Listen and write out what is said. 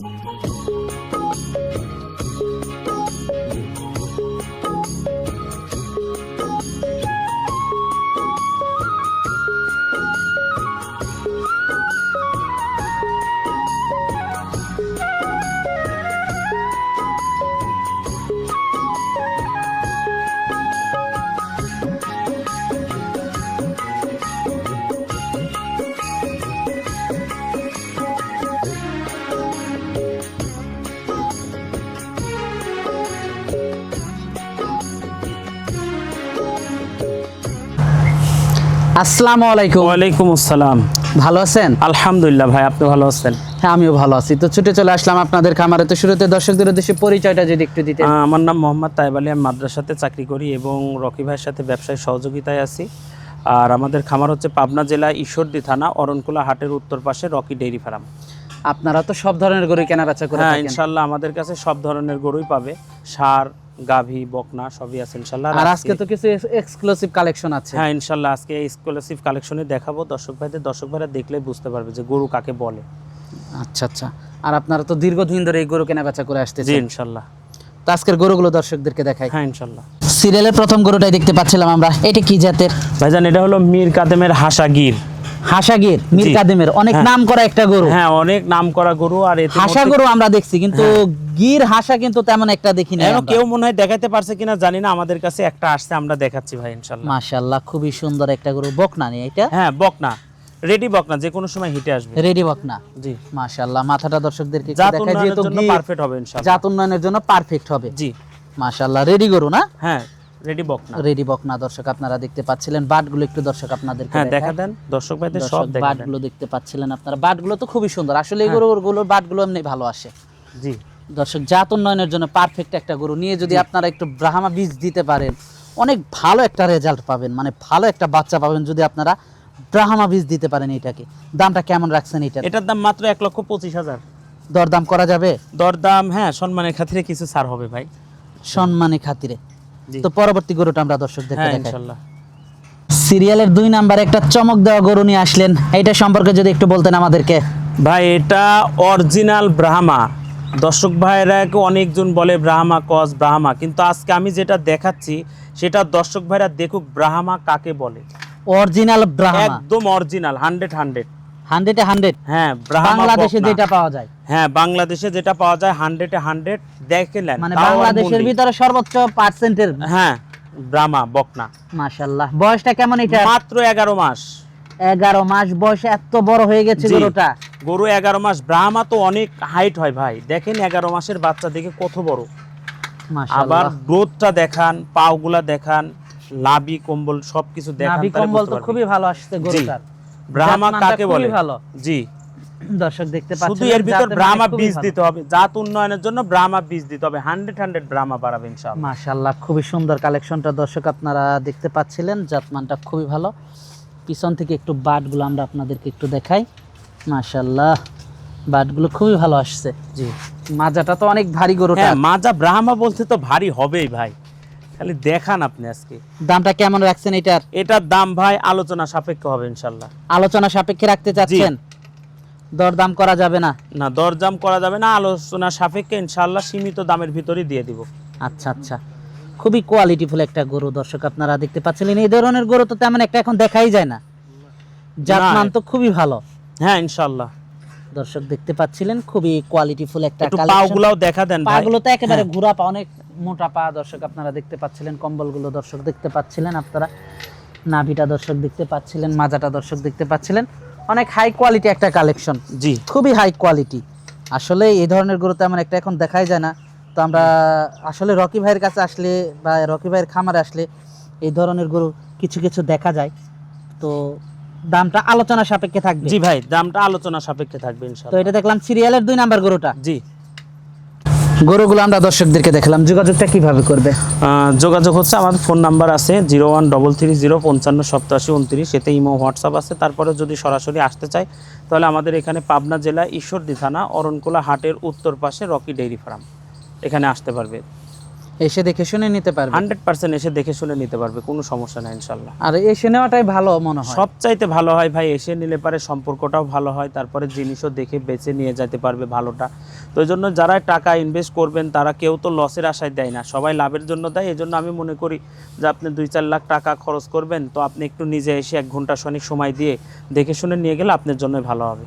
Música আসসালামু আলাইকুম। ওয়ালাইকুম আসসালাম। ভালো আছেন? আলহামদুলিল্লাহ ভাই আপনি ভালো আছেন? হ্যাঁ আমিও ভালো আছি। তো ছুটে চলে আসলাম আপনাদের খামারে। তো শুরুতে দর্শকদের উদ্দেশ্যে পরিচয়টা যদি একটু দিতে আমার নাম মোহাম্মদ তাইব আলী। আমি মাদ্রাসাতে চাকরি করি এবং রকি ভাইয়ের সাথে ব্যবসায় সহযোগিতায় আছি। আর আমাদের খামার হচ্ছে পাবনা জেলা ঈশ্বরদী থানা অরণকুলা হাটের উত্তর পাশে রকি ডেইরি ফার্ম। আপনারা তো সব ধরনের গরু কেনা বেচা করে হ্যাঁ ইনশাল্লাহ আমাদের কাছে সব ধরনের গরুই পাবে। সার গাভী বকনা সবই আছে ইনশাল্লাহ। আর আজকে তো কিছু এক্সক্লুসিভ কালেকশন আছে। হ্যাঁ ইনশাল্লাহ আজকে এক্সক্লুসিভ কালেকশনে দেখাবো। দর্শক ভাইদের দর্শক ভাইরা দেখলে বুঝতে পারবে যে গরু কাকে বলে। আচ্ছা আচ্ছা। আর আপনারা তো দীর্ঘদিন ধরে এই গরু কেনা বেচা করে জি ইনশাল্লাহ। তো আজকের গরুগুলো দর্শকদেরকে দেখাই। হ্যাঁ ইনশাল্লাহ। সিরিয়ালের প্রথম গরুটাই দেখতে পাচ্ছিলাম আমরা। এটা কি জাতের? ভাইজান এটা হলো মীর কাদেমের হাসাগির। হাসাগির মীর। কাদেমের অনেক হ্যাঁ। নাম করা একটা গরু। হ্যাঁ অনেক নাম করা গরু আর হাসা গরু আমরা দেখছি কিন্তু গির হাসা কিন্তু তেমন একটা দেখি না কেউ মনে হয় দেখাতে পারছে কিনা জানি না আমাদের কাছে একটা আসছে আমরা দেখাচ্ছি ভাই ইনশাল্লাহ। মাশাআল্লাহ খুবই সুন্দর একটা গরু। বকনা নেই এটা? হ্যাঁ বকনা। রেডি বকনা যে কোনো সময় হিটে আসবে। রেডি বকনা। জি। মাশাআল্লাহ মাথাটা দর্শকদেরকে উন্নয়নের যেহেতু পারফেক্ট হবে ইনশাল্লাহ। জাত উন্নয়নের জন্য পারফেক্ট হবে। জি। মাশাআল্লাহ রেডি গরু না? হ্যাঁ। রেডি বকনা রেডি বকনা দর্শক আপনারা দেখতে পাচ্ছিলেন বাটগুলো একটু দর্শক আপনাদেরকে হ্যাঁ দেখা দেন দর্শক ভাইদের সব বাটগুলো দেখতে পাচ্ছিলেন আপনারা। বাটগুলো তো খুবই সুন্দর আসলে হ্যাঁ। এই গরুগুলোর বাটগুলো এমনি ভালো আসে। জি। দর্শক জাত উন্নয়নের জন্য পারফেক্ট একটা গরু নিয়ে যদি আপনারা একটু ব্রাহ্মা বীজ দিতে পারেন অনেক ভালো একটা রেজাল্ট পাবেন মানে ভালো একটা বাচ্চা পাবেন যদি আপনারা ব্রাহ্মা বীজ দিতে পারেন এটাকে। দামটা কেমন রাখছেন এটা এটার দাম মাত্র এক লক্ষ পঁচিশ হাজার। দরদাম করা যাবে? দরদাম হ্যাঁ সম্মানের খাতিরে কিছু ছাড় হবে ভাই। সম্মানের খাতিরে। তো পরবর্তী গরুটা আমরা দর্শকদেরকে হ্যাঁ ইনশাল্লাহ। সিরিয়ালের দুই নাম্বার একটা চমক দেওয়া গরু নিয়ে আসলেন। এইটা সম্পর্কে যদি একটু বলতেন আমাদেরকে। ভাই এটা অরিজিনাল ব্রাহ্মা। দর্শক ভাইরা অনেকজন বলে ব্রাহ্মা কস ব্রাহ্মা। কিন্তু আজকে আমি যেটা দেখাচ্ছি সেটা দর্শক ভাইরা দেখুক ব্রাহ্মা কাকে বলে। Original Brahma. একদম অরিজিনাল হান্ড্রেড হান্ড্রেড। হান্ড্রেডে হান্ড্রেড। হ্যাঁ বাংলাদেশে যেটা পাওয়া যায়। হ্যাঁ বাংলাদেশে যেটা পাওয়া যায় হান্ড্রেডে হান্ড্রেড দেখে নেন মানে বাংলাদেশের ভিতরে সর্বোচ্চ পার্সেন্টের হ্যাঁ ব্রাহ্মা বকনা। মাশাল্লাহ বয়সটা কেমন এটা? মাত্র এগারো মাস। এগারো মাস বয়সে এত বড় হয়ে গেছে। গরুটা। গরু এগারো মাস ব্রাহ্মা তো অনেক হাইট হয় ভাই। দেখেন এগারো মাসের বাচ্চা দেখে কত বড়। আবার গ্রোথটা দেখান পাওগুলা দেখান লাভি কম্বল সবকিছু দেখান নাভি কম্বল তো খুবই ভালো আসছে গরুটার। ব্রাহ্মা কাকে বলে? ভালো। জি। দর্শক দেখতে শুধু এর ভিতর ব্রাহ্মা বীজ দিতে হবে। জাত উন্নয়নের জন্য ব্রাহ্মা বীজ দিতে হবে। হান্ড্রেড হান্ড্রেড ব্রাহ্মা বাড়াবে ইনশাআল্লাহ। মাশাল্লাহ খুবই সুন্দর কালেকশনটা দর্শক আপনারা দেখতে পাচ্ছিলেন জাতমানটা খুবই ভালো। পিছন থেকে একটু বাটগুলো আমরা আপনাদেরকে একটু দেখাই। মাশাল্লাহ বাটগুলো খুবই ভালো আসছে। জি। মাজাটা তো অনেক ভারী গরুটা। হ্যাঁ মাজা ব্রাহ্মা বলতে তো ভারী হবেই ভাই। খালি দেখান আপনি আজকে। দামটা কেমন রাখছেন এটার? এটার দাম ভাই আলোচনা সাপেক্ষ হবে ইনশাল্লাহ আলোচনা সাপেক্ষে রাখতে চাচ্ছেন? দরদাম করা যাবে না? না দরদাম করা যাবে না আলোচনা সাপেক্ষে ইনশাল্লাহ সীমিত দামের ভিতরেই দিয়ে দিব। আচ্ছা আচ্ছা। খুবই কোয়ালিটিফুল একটা গরু দর্শক আপনারা দেখতে পাচ্ছিলেন। এই ধরনের গরু তো তেমন একটা এখন দেখাই যায় না। জাতমান তো খুবই ভালো। হ্যাঁ ইনশাল্লাহ দর্শক দেখতে পাচ্ছিলেন খুবই কোয়ালিটিফুল একটা পাগুলাও দেখা দেন ভাই। পাগুলো তো একেবারে হ্যাঁ। ঘোরা পা অনেক মোটা পা দর্শক আপনারা দেখতে পাচ্ছিলেন কম্বলগুলো দর্শক দেখতে পাচ্ছিলেন আপনারা। নাভিটা দর্শক দেখতে পাচ্ছিলেন মাজাটা দর্শক দেখতে পাচ্ছিলেন। অনেক হাই কোয়ালিটি একটা কালেকশন জি। খুবই হাই কোয়ালিটি আসলে এই ধরনের গরু তেমন একটা এখন দেখাই যায় না। তো আমরা আসলে রকি ভাইয়ের কাছে আসলে বা রকি ভাইয়ের খামারে আসলে এই ধরনের গরু কিছু কিছু দেখা যায়। তো দামটা আলোচনা সাপেক্ষে থাকবে। জি ভাই দামটা আলোচনা সাপেক্ষে থাকবে তো এটা দেখলাম সিরিয়ালের দুই নাম্বার গরুটা। জি। গরুগুলো আমরা দর্শকদেরকে দেখলাম যোগাযোগটা কীভাবে করবে? যোগাযোগ হচ্ছে আমাদের ফোন নাম্বার আছে zero one double three zero পঞ্চান্ন সপ্তাশি উনত্রিশ। এতে ইমো হোয়াটসঅ্যাপ আছে। তারপরে যদি সরাসরি আসতে চায় তাহলে আমাদের এখানে পাবনা জেলা ঈশ্বরদী থানা অরণকুলা হাটের উত্তর পাশে রকি ডেইরি ফার্ম। এখানে আসতে পারবে। এসে দেখে শুনে নিতে পারবে? হান্ড্রেড পার্সেন্ট এসে দেখে শুনে নিতে পারবে কোনো সমস্যা নাই ইনশাল্লাহ। আর এসে নেওয়াটাই ভালো মনে হয়? সবচাইতে ভালো হয় ভাই এসে নিলে পারে সম্পর্কটাও ভালো হয় তারপরে জিনিসও দেখে বেছে নিয়ে যেতে পারবে ভালোটা। তো এই জন্য যারা টাকা ইনভেস্ট করবেন তারা কেউ তো লসের আশায় দেয় না। সবাই লাভের জন্য দেয় এই জন্য আমি মনে করি যে আপনি দুই চার লাখ টাকা খরচ করবেন তো আপনি একটু নিজে এসে এক ঘণ্টা সনিক সময় দিয়ে দেখে শুনে নিয়ে গেলে আপনার জন্যই ভালো হবে।